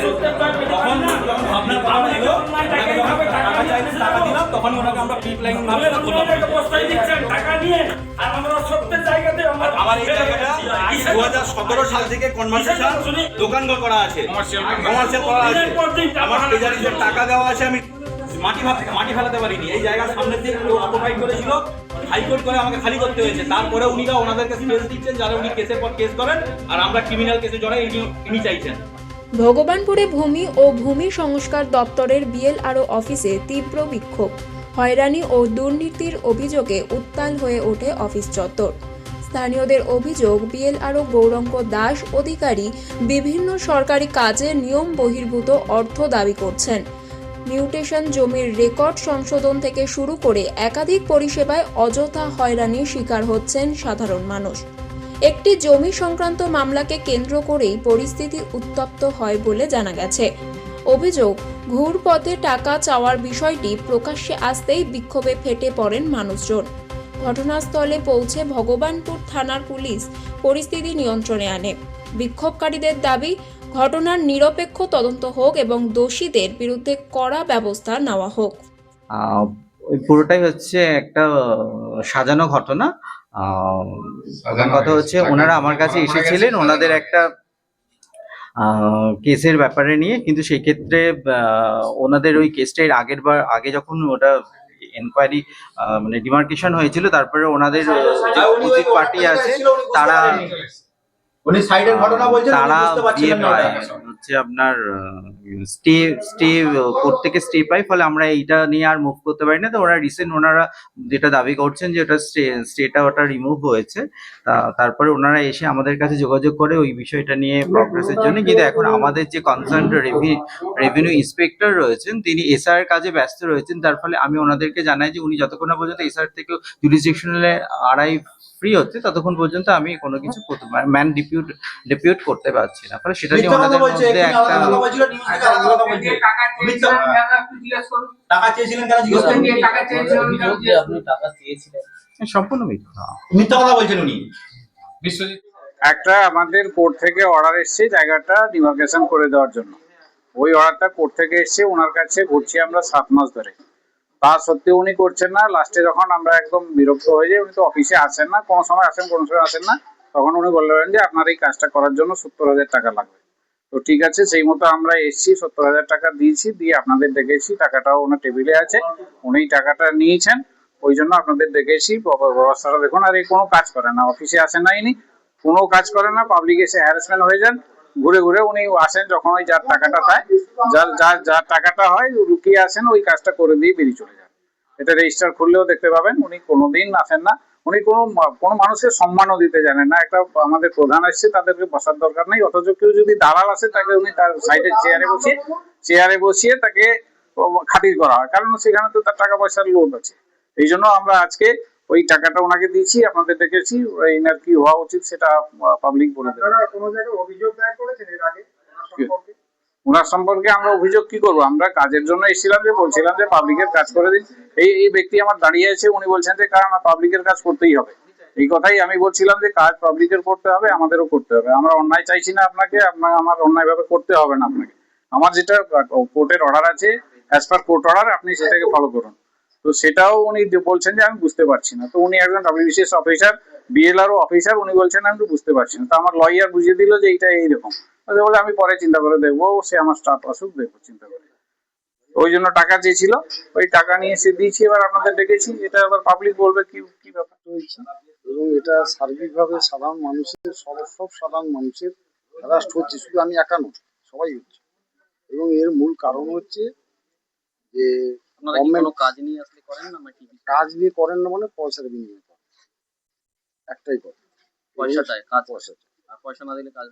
যখন এলো টাকা চাইলে টাকা দিলাম তখনই ওনাকে আমরা প্রি প্ল্যানিং ভাবে করলাম। আর আমার এই জায়গাটা দু হাজার সতেরো সাল থেকে কনভার্সেশন দোকান করা আছে। কমার্শিয়াল করা আছে। আমার ট্রেজারিজের টাকা দেওয়া আছে আমি মাটি ফেলাতে পারিনি। এই জায়গার সামনে দিয়ে কেউ অকুপাই করেছিল হাইকোর্ট করে আমাকে খালি করতে হয়েছে। তারপরে উনিরা ওনাদেরকে স্পেস দিচ্ছেন যারা উনি কেসের পর কেস করেন আর আমরা ক্রিমিনাল কেসে জড়াই ইনি চাইছেন। ভগবানপুরে ভূমি ও ভূমি সংস্কার দপ্তরের বিএলআরও অফিসে তীব্র বিক্ষোভ। হয়রানি ও দুর্নীতির অভিযোগে উত্তাল হয়ে ওঠে অফিস চত্বর। স্থানীয়দের অভিযোগ বিএলআরও গৌরঙ্গ দাস অধিকারী বিভিন্ন সরকারি কাজে নিয়ম বহির্ভূত অর্থ দাবি করছেন। মিউটেশন জমির রেকর্ড সংশোধন থেকে শুরু করে একাধিক পরিষেবায় অযথা হয়রানির শিকার হচ্ছেন সাধারণ মানুষ। একটি জমি সংক্রান্ত মামলাকে কেন্দ্র করেই পরিস্থিতি উত্তপ্ত হয় বলে জানা গেছে। অভিযোগ ঘুরপথে টাকা চাওয়ার বিষয়টি প্রকাশ্যে আসতেই বিক্ষোভে ফেটে পড়েন মানুষজন। ঘটনাস্থলে পৌঁছে ভগবানপুর থানার পুলিশ পরিস্থিতি নিয়ন্ত্রণে আনে। বিক্ষোভকারীদের দাবি, ঘটনার নিরপেক্ষ তদন্ত হোক এবং দোষীদের বিরুদ্ধে কড়া ব্যবস্থা নেওয়া হোক। পুরোটাই হচ্ছে একটা সাজানো ঘটনা। কথা হচ্ছে ওনারা আমার কাছে এসেছিলেন ওনাদের একটা কেসের ব্যাপারে নিয়ে কিন্তু সেই ক্ষেত্রে ওনাদের ওই কেসটা এর আগের বার আগে যখন ওটা এনকোয়ারি মানে ডিমার্কেশন হয়েছিল তারপরে ওনাদের যে অপোজিট পার্টি আছে তারা উনি সাইডের ঘটনা বলছেন তারা বুঝতে না পায়, হচ্ছে আপনার স্টে স্টে থেকে স্টে পাই ফলে আমরা এইটা নিয়ে আর মুভ করতে পারি না। তো ওরা রিসেন্ট ওনারা যেটা দাবি করছেন যে ওটা স্টে স্টেটা ওটা রিমুভ হয়েছে। তারপরে ওনারা এসে আমাদের কাছে যোগাযোগ করে ওই বিষয়টা নিয়ে প্রগ্রেসের জন্য। কিন্তু এখন আমাদের যে কনসার্ন রেভিনিউ ইন্সপেক্টর রয়েছেন তিনি এসআর কাজে ব্যস্ত রয়েছেন। তার ফলে আমি ওনাদেরকে জানাই যে উনি যতক্ষণ না পর্যন্ত এসআর থেকে জুডিসডিকশনালে আড়াই ফ্রি হচ্ছে ততক্ষণ পর্যন্ত আমি কোনো কিছু ম্যান ডিপিউট ডিপিউট করতে পারছি না। ফলে সেটা নিয়ে ওনাদের মধ্যে একটা কথা। টাকা চেয়েছিলেন কেন জিজ্ঞেস করুন। অভিযোগ যে আপনি টাকা চেয়েছিলেন। সম্পূর্ণ মিথ্যা। মিথ্যা কথা বলছেন উনি। বিশ্বজিৎ। একটা আমাদের কোর্ট থেকে অর্ডার এসেছে জায়গাটা ডিমার্কেশন করে দেওয়ার জন্য। ওই অর্ডারটা কোর্ট থেকে এসেছে ওনার কাছে ঘুরছি আমরা সাত মাস ধরে। তা সত্ত্বেও উনি করছেন না। লাস্টে যখন আমরা একদম বিরক্ত হয়ে যাই উনি তো অফিসে আসেন না কোনো সময় আসেন কোনো সময় আসেন না। তখন উনি বললেন যে, আপনার এই কাজটা করার জন্য সত্তর হাজার টাকা লাগবে। তো ঠিক আছে, সেই মতো আমরা এসেছি, সত্তর হাজার টাকা দিয়েছি, দিয়ে আপনাদের ডেকেছি টাকাটাও ওনার টেবিলে আছে, উনি টাকাটা নিয়েছেন, ওই জন্য আপনাদের ডেকেছি ব্যবস্থাটা দেখুন, আর এই কোনো কাজ করে না, অফিসে আসেন না ইনি, কোনো কাজ করে না পাবলিক এসে হ্যারাসমেন্ট হয়ে যান, ঘুরে ঘুরে উনি আসেন যখন ওই যার টাকাটা পায়, যার যার যার টাকাটা হয়, লুকিয়ে আসেন, ওই কাজটা করে দিয়ে বেরিয়ে চলে যান। এটা রেজিস্টার খুললেও দেখতে পাবেন, উনি কোনোদিন আসেন না উনি কোনো কোনো মানুষের সম্মানও দিতে জানেন না। একটা আমাদের প্রধান আসছে তাদেরকে বসার দরকার নেই। অথচ কেউ যদি দালাল আসে তাকে উনি তার সাইডে চেয়ারে বসিয়ে চেয়ারে বসিয়ে তাকে খাতির করা হয়। কারণ সেখানে তো তার টাকা পয়সার লোভ আছে। এই জন্য আমরা আজকে ওই টাকাটা ওনাকে দিয়েছি আপনাদের ডেকেছি। এনার কি হওয়া উচিত সেটা পাবলিক বলে দেবে। কোনো জায়গায় অভিযোগ দায়ের করেছেন এর আগে? ওনার সম্পর্কে? আমরা অভিযোগ কি করব? আমরা কাজের জন্য এসেছিলাম যে বলছিলাম যে পাবলিকের কাজ করে দিন। এই এই ব্যক্তি আমার দাঁড়িয়ে আছে, উনি বলছেন যে, কারণ পাবলিকের কাজ করতেই হবে। এই কথাই আমি বলছিলাম যে, কাজ পাবলিকের করতে হবে, আমাদেরও করতে হবে। আমরা অন্যায় চাইছি না আপনাকে, আপনার, আমার অন্যায় ভাবে করতে হবে না আপনাকে। আমার যেটা, কোর্টের অর্ডার আছে অ্যাজ পার কোর্ট অর্ডার আপনি সেটাকে ফলো করুন। তো সেটাও উনি বলছেন যে, আমি বুঝতে পারছি না। তো উনি একজন ডাব্লিউবিসিএস অফিসার বিএলআরও অফিসার উনি বলছেন, আমি তো বুঝতে পারছি না। তো আমার লয়ার বুঝিয়ে দিল যে, এইটা এইরকম। বলে, আমি পরে চিন্তা করে দেখব, সে আমার স্টাফ আসুক, দেখব, চিন্তা করে। ওই জন্য টাকা চেয়েছিল। ওই টাকা নিয়ে এসে দিয়েছি এবার আপনাদের ডেকেছি। এটা আবার পাবলিক বলবে কি কি ব্যাপার হয়েছে। এবং এটা সার্বিকভাবে সাধারণ মানুষের সব সব সাধারণ মানুষের হ্যারাস্ট হচ্ছে শুধু আমি একা নয় সবাই হচ্ছে। এবং এর মূল কারণ হচ্ছে যে কাজ নিয়ে আসলে করেন না নাকি কাজ নিয়ে করেন না মানে পয়সার বিনিময়ে করেন। একটাই কথা। পয়সা চাই কাজ পয়সা আর পয়সা না দিলে কাজ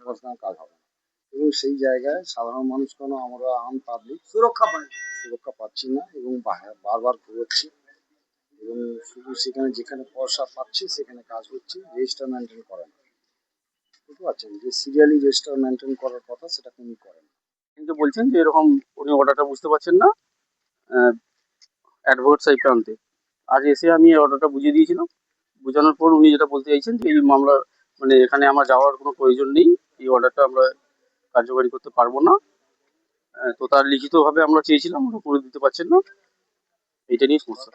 কাজ হবে না। এবং সেই জায়গায় সাধারণ মানুষ কেন আমরা আম পাবলিক সুরক্ষা পাই সুরক্ষা পাচ্ছি না এবং বারবার ঘুরোচ্ছি। এবং শুধু সেখানে যেখানে পয়সা পাচ্ছি সেখানে কাজ হচ্ছে রেজিস্টার মেনটেন করে না। বুঝতে পারছেন? যে সিরিয়ালি রেজিস্টার মেনটেন করার কথা সেটা তিনি করেন না। কিন্তু বলছেন যে এরকম উনি অর্ডারটা বুঝতে পারছেন না অ্যাডভোকেট সাহেবকে আনতে আজ এসে আমি এই অর্ডারটা বুঝিয়ে দিয়েছিলাম। বোঝানোর পর উনি যেটা বলতে চাইছেন যে এই মামলা মানে এখানে আমার যাওয়ার কোনো প্রয়োজন নেই। এই অর্ডারটা আমরা কার্যকারী করতে পারব না। তো তার লিখিতভাবে আমরা চেয়েছিলাম ওটা করে দিতে পারছেন না। এটা নিয়ে সমস্যা।